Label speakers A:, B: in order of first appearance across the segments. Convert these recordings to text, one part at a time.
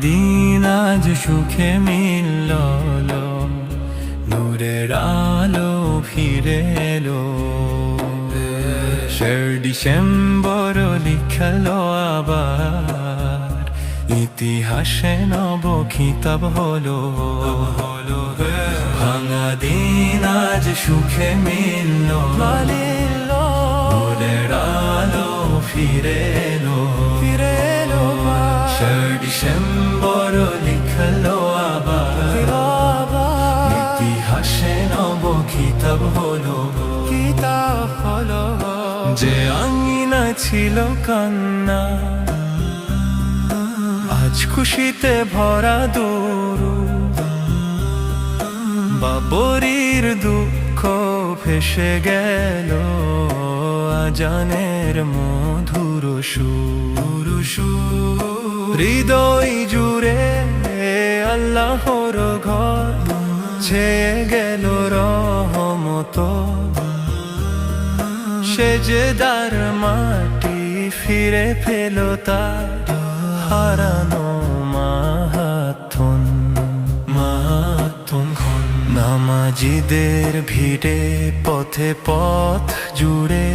A: দিন আজ সুখে মিলল নূরের আলো ফিরে এলো। শের ডিসেম্বর লিখলো আবার, ইতিহাসে নব খিতাব হলো। হলো ভাঙা দিন আজ সুখে মিলল আলো ফিরে এলো। ডিসেম্বর লিখলো আবার ইতিহাসে নব খিতাব হলো কিতাব হলো যে আঙিনা ছিল কান্না আজ খুশিতে ভরা দৌড়ু বাবরির দুঃখ ভেসে গেল আজানের মধুর সুর সুর হৃদয় জুড়ে আল্লাহর ঘর ছেয়ে গেল রহমত। সেজদার মাটি ফিরে পেল তার হারানো মাহাতন মাহাতন নামাজিদের ভিড়ে পথে পথ জুড়ে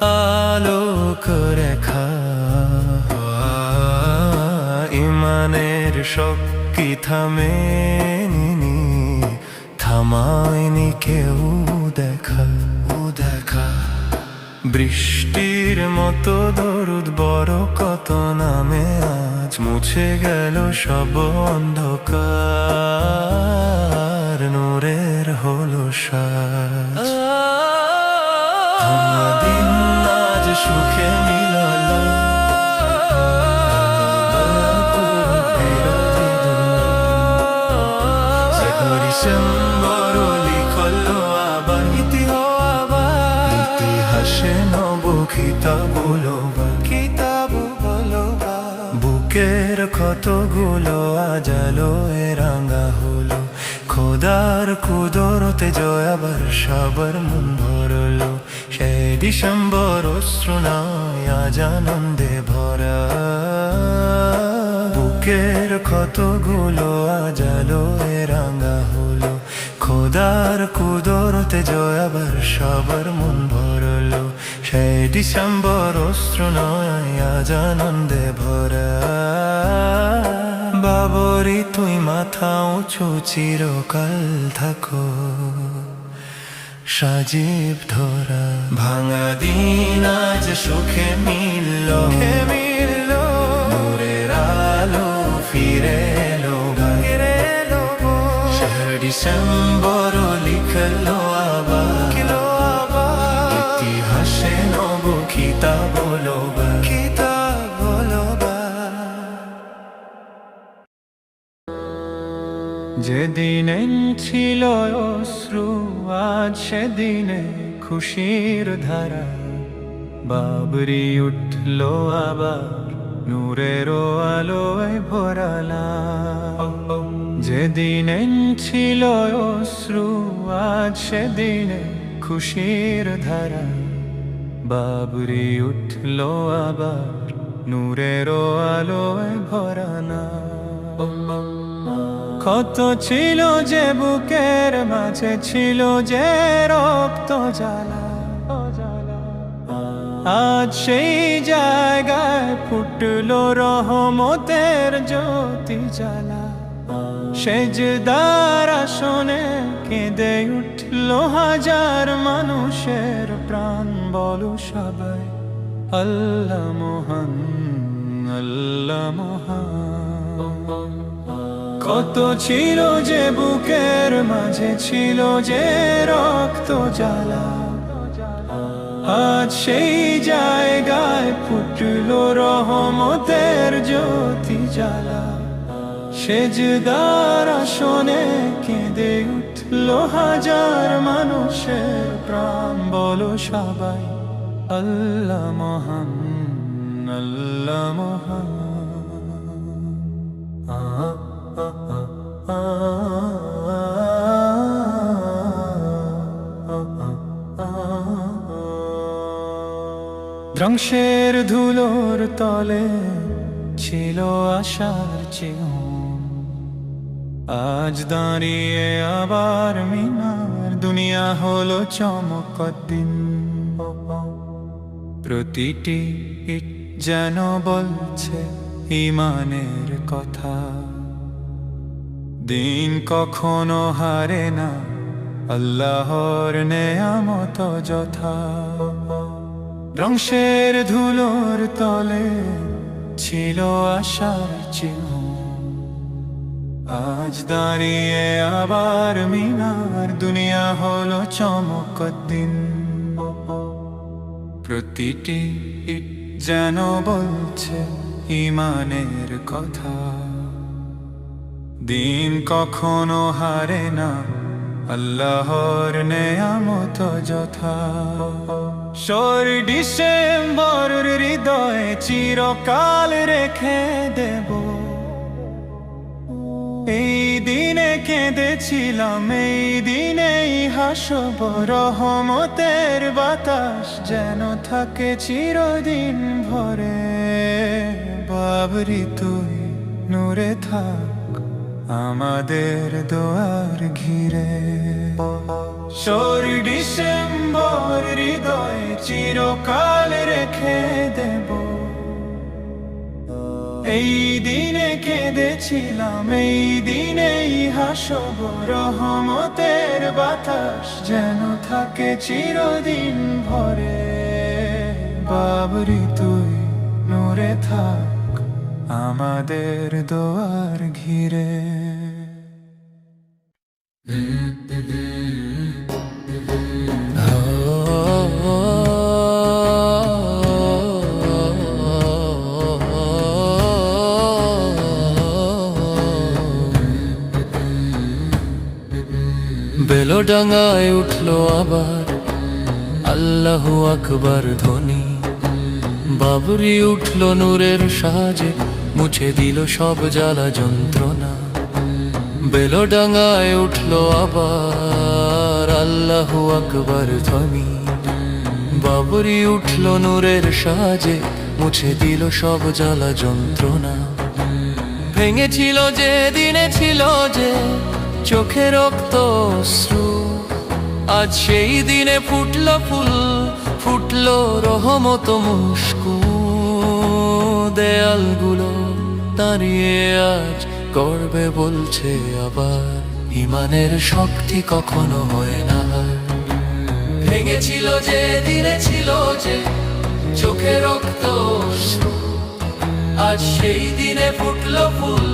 A: আলোক রেখা ইমানের শক্তি থামেনি থামায়নি কেউ দেখা। ও দেখা। বৃষ্টির মতো দরুদ বড় কত নামে আজ মুছে গেল সব অন্ধকার নূরের হলো সাজ কতগুলো আজালো এ রাঙা হলো। খোদার কুদরতে জয় আবার সবার মন ভরলো। সেই ডিসেম্বর অশ্রু নয় আজ আনন্দে ভরা। বুকের কতগুলো আজালো এ রাঙা হলো। খোদার কুদরতে জয় আবার সবার মন ভরলো, সেই ডিসেম্বর অস্ত্র নয়, আজ আনন্দে ভরা। বাবরি, তুই মাথা উঁচু, চিরকাল থাকো। সাজীব ধরা, ভাঙা দিন আজ সুখে মিলল। ডিসেম্বর লিখলো আবার। ইতিহাসে নব খিতাব বলো যেদিনে ছিল অশ্রু আজ সেদিনে খুশির ধারা। বাবরি উঠল আবার নূরের আলোয় ভরালা যেদিনে ছিল অশ্রু, আজ সেদিনে খুশির ধারা। বাবরি উঠল আবার, নূরের আলোয় ভরানা। কত ছিল যে বুকের মাঝে ছিল যে রক্ত জ্বালা। আজ সেই জায়গায় ফুটলো রহমতের জ্যোতি জ্বালা। সেজদার আসনে কেঁদে উঠল হাজার মানুষের প্রাণ, বলো সবাই, আল্লাহ মহান আল্লাহ মহান। কত ছিল যে বুকের মাঝে ছিল যে রক্ত জ্বালা, আজ সেই জায়গায় ফুটল রহমতের জ্যোতি জ্বালা। সেজদার আসনে কেঁদে উঠল হাজার মানুষের প্রাণ। বলো সবাই, আল্লাহ মহান আল্লাহ মহান। ধ্বংসের ধুলোর তলে ছিল আশার চিহ্ন আজ দাঁড়িয়ে আবার মিনার, দুনিয়া হলো চমক দিন। প্রতিটি যেন বলছে ইমানের কথা। দিন কখনো হারে না, আল্লাহর নেয়ামত যথা। ধ্বংসের ধুলোর তলে ছিল আশার চিহ্ন। আজ দাঁড়িয়ে আবার মিনার দুনিয়া হলো চমক দিন। প্রতিটি যেন বলছে ইমানের কথা। দিন কখনো হারে না, আল্লাহর নেয়ামত যথা। সর ডিসেম্বর হৃদয়ে চিরকাল রেখে দেব কেঁদেছিলাম এই দিনেই হাসব, রহমতের বাতাস যেন থাকে চিরদিন ভরে। বাবরি তুই নূরে থাক আমাদের দোয়ার ঘিরে। সর ডিসেম্বর হৃদয়ে চিরকাল রেখে দেব এই দিনে কেঁদেছিলাম, এই দিনেই হাসব রহমতের বাতাস, যেন থাকে চিরদিন ভরে। বাবরি তুই নূরে থাক আমাদের দোয়ার ঘিরে।
B: বেলডাঙ্গায় উঠল আবার। আল্লাহু আকবার ধ্বনি। বাবরি উঠল নূরের সাজে মুছে দিল সব জ্বালা যন্ত্রণা। বেলডাঙ্গায় উঠল আবার, আল্লাহু আকবার ধ্বনি। বাবরি উঠল নূরের সাজে মুছে দিল সব জ্বালা যন্ত্রণা। ভেঙেছিল যে দিনে ছিল যে চোখে রক্ত অশ্রু। আজ সেই দিনে ফুটলো ফুল, ফুটলো রহমত মুস্কু দেয়ালগুলো দাঁড়িয়ে আজ গর্বে বলছে আবার, ইমানের শক্তি কখনো হয় না। ভেঙেছিল যে দিনে ছিল যে, চোখে রক্ত আজ সেই দিনে ফুটলো ফুল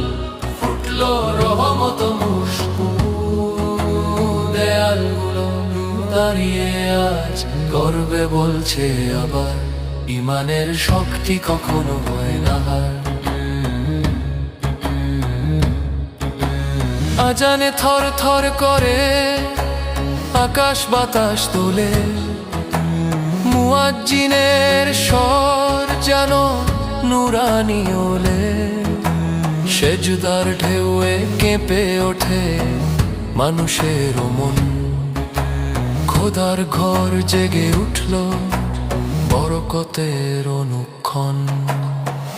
B: গর্বে বলছে আবার। ইমানের শক্তি কখনো হয় না হার। আজানে থর থর করে আকাশ বাতাস তোলে। মুয়াজ্জিনের স্বর যেন নুরানি ওলে। সেজদার ঢেউয়ে কেঁপে ওঠে মানুষের মন। খোদার ঘর জেগে উঠল বরকতের অনুক্ষণ।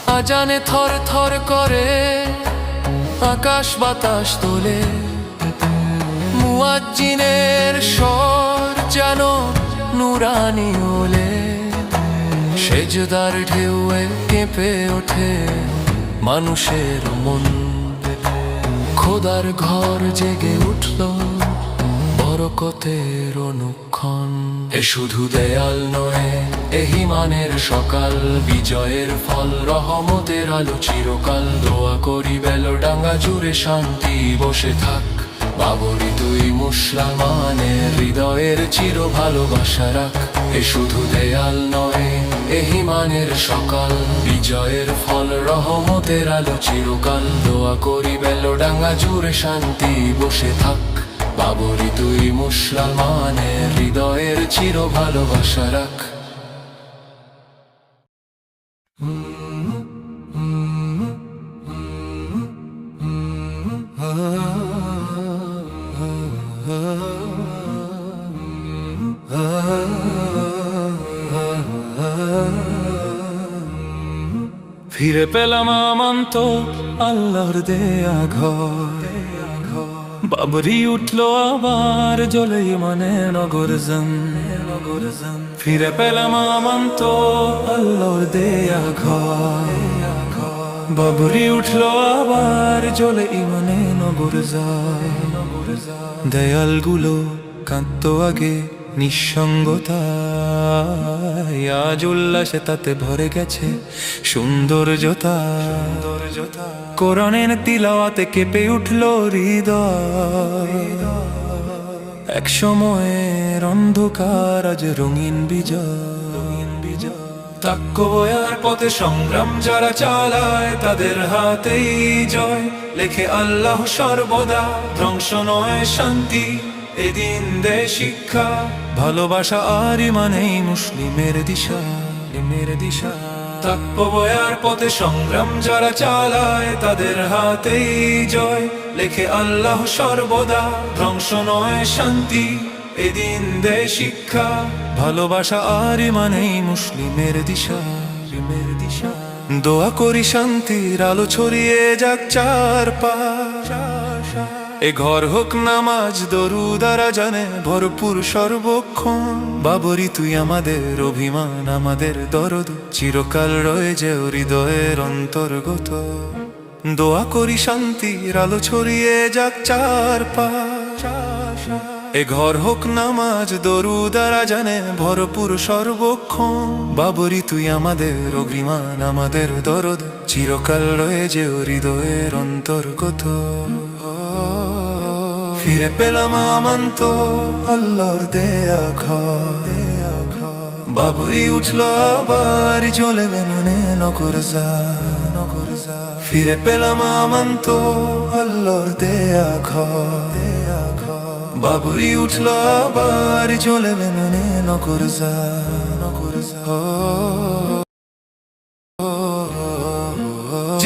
B: আজানে থর থর করে আকাশ বাতাস তোলে। মুয়াজ্জিনের স্বর যেন নুরানি ওলে। সেজদার ঢেউয়ে কেঁপে ওঠে মানুষের মন। খোদার ঘর জেগে উঠল বরকতের অনুক্ষণ। এ শুধু দেয়াল নয় এহিমানের সকাল। বিজয়ের ফল, রহমতের আলো চিরকাল। দোয়া করি বেলো ডাঙ্গা জুড়ে শান্তি, বসে থাক। বাবরি তুই মুসলমানের হৃদয়ের চির ভালোবাসা রাখ। এ শুধু দেয়াল নয় এহিমানের সকাল। বিজয়ের ফল, রহমতের আলো চিরকাল। দোয়া করি বেলো ডাঙ্গা জুড়ে শান্তি, বসে থাক। বাবরি তুই মুসলমানের হৃদয়ের চির ভালোবাসা রাখ।
A: ফিরে পেলাম আমন্ত আল্লাহর দেয়া ঘর। বাবরি উঠল আবার জ্বলে মনে নগর জন ফিরে পেলাম আমন্ত আল্লোর দেয়া ঘর। বাবরি উঠল আবার জ্বলে মনে নগর দয়াল দেয়ালগুলো কাঁদতো আগে নিঃসঙ্গতা আজ উল্লাসে তাতে ভরে গেছে সৌন্দর্যতা। কোরআনের তিলাওয়াতে কেঁপে উঠল হৃদয়। এক সময়ের অন্ধকার আজ রঙিন বিজয় বিজয়। তাক্কবয়ার পথে সংগ্রাম যারা চালায় তাদের হাতেই জয়। লেখে আল্লাহ সর্বদা, ধ্বংস নয় শান্তি। এদিন দে শিক্ষা, ভালোবাসা আর মানেই মুসলিমের দিশা মের দিশা। তাক্কবয়ার পথে সংগ্রাম যারা চালায়, তাদের হাতেই জয়। লেখে আল্লাহ সর্বদা, ধ্বংস নয় শান্তি। এদিন দে শিক্ষা, ভালোবাসা আর মানেই মুসলিমের দিশা মের দিশা। দোয়া করি শান্তির আলো ছড়িয়ে যাক চার পা এ ঘর হোক নামাজ দরুদারা জানে ভরপুর সর্বক্ষণ। বাবরি, তুই আমাদের অভিমান, আমাদের দরদ। চিরকাল রয়ে যে হৃদয়ের অন্তর্গত। দোয়া করি শান্তির আলো ছড়িয়ে যাক চার পা এ ঘর হোক নামাজ দরুদারা জানে ভরপুর সর্বক্ষণ। বাবরি, তুই আমাদের অভিমান, আমাদের দরদ। চিরকাল রয়ে যে হৃদয়ের অন্তর্গত। ফিরে পেলাম আমন্ত আল্লাহর দেয়া ঘর। বাবুই উঠল আবার চলে নগর যা নগর ফিরে পেলাম আমন্ত আল্লাহর দেয়া ঘর। বাবুই উঠল আবার চলে বেনুনে নগর যা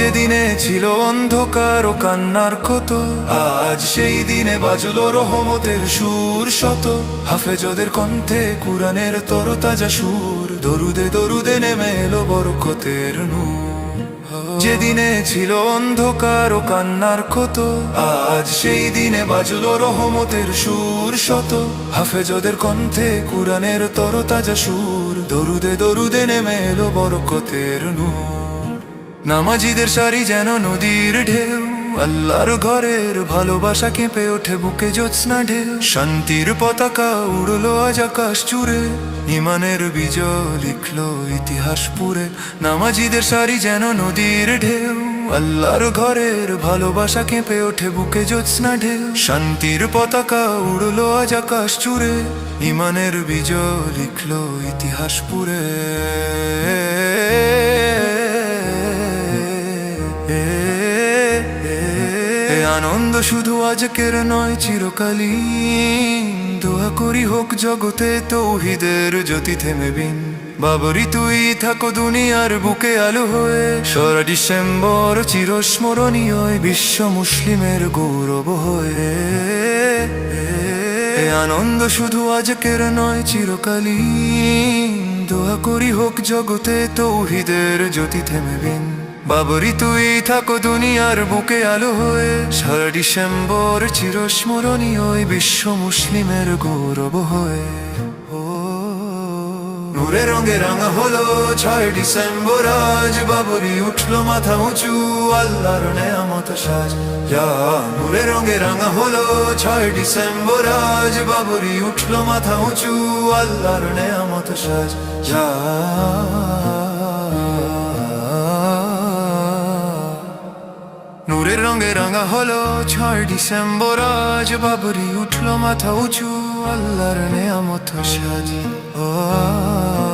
A: যেদিনে ছিল অন্ধকার ও কান্নার কত আজ সেই দিনে বাজলো রহমতের সুর শত। হাফেজদের কণ্ঠে কুরানের তরতাজা সুর। দরুদে দরুদে নেমে এলো বরকতের নূর। যেদিনে ছিল অন্ধকার ও কান্নার কত আজ সেই দিনে বাজলো রহমতের সুর শত। হাফেজদের কণ্ঠে কুরানের তরতাজা সুর। দরুদে দরুদে নেমে এলো বরকতের নূর। নামাজিদের সারি যেন নদীর ঢেউ, আল্লাহর ঘরের ভালোবাসা কেঁপে ওঠে, বুকে জ্যোৎস্না ঢেউ। শান্তির পতাকা উড়লো আজ আকাশ চুড়ে ইমানের বিজয় লিখলো ইতিহাস পুরে নামাজিদের সারি যেন নদীর ঢেউ, আল্লাহর ঘরের ভালোবাসা কেঁপে ওঠে, বুকে জ্যোৎস্না ঢেউ। শান্তির পতাকা উড়লো আজ আকাশ চুরে ইমানের বিজয় লিখলো ইতিহাস পুরে আনন্দ শুধু আজকের নয় চিরকালীন দোয়া করি হোক জগতে তৌহিদের জ্যোতি থেমে বিন। বাবরি, তুই থাকো দুনিয়ার বুকে আলো হয়ে। সারা ডিসেম্বর চিরস্মরণীয় বিশ্ব মুসলিমের গৌরব হয়ে। আনন্দ শুধু আজকের নয় চিরকালীন দোয়া করি হোক জগতে তৌহিদের জ্যোতি থেমে বিন। বাবরি তুই থাকো দুনিয়ার বুকে আলো হয়ে। সারা ডিসেম্বর চিরস্মরণীয় বিশ্ব মুসলিমের গৌরব হয়ে। নূরে রঙে রাঙা হলো ছয় ডিসেম্বর আজ। বাবরি উঠল মাথা উঁচু, আল্লাহর নেয়ামত সাজ। যা নূরে রঙে রাঙা হলো ছয় ডিসেম্বর আজ। বাবরি উঠল মাথা উঁচু, আল্লাহর নেয়ামত সাজ। যা নূরের রঙে রাঙা হলো ছয় ডিসেম্বর, আজ বাবরি উঠল মাথা উঁচু, আল্লাহর নেয়ামত সাজি। ও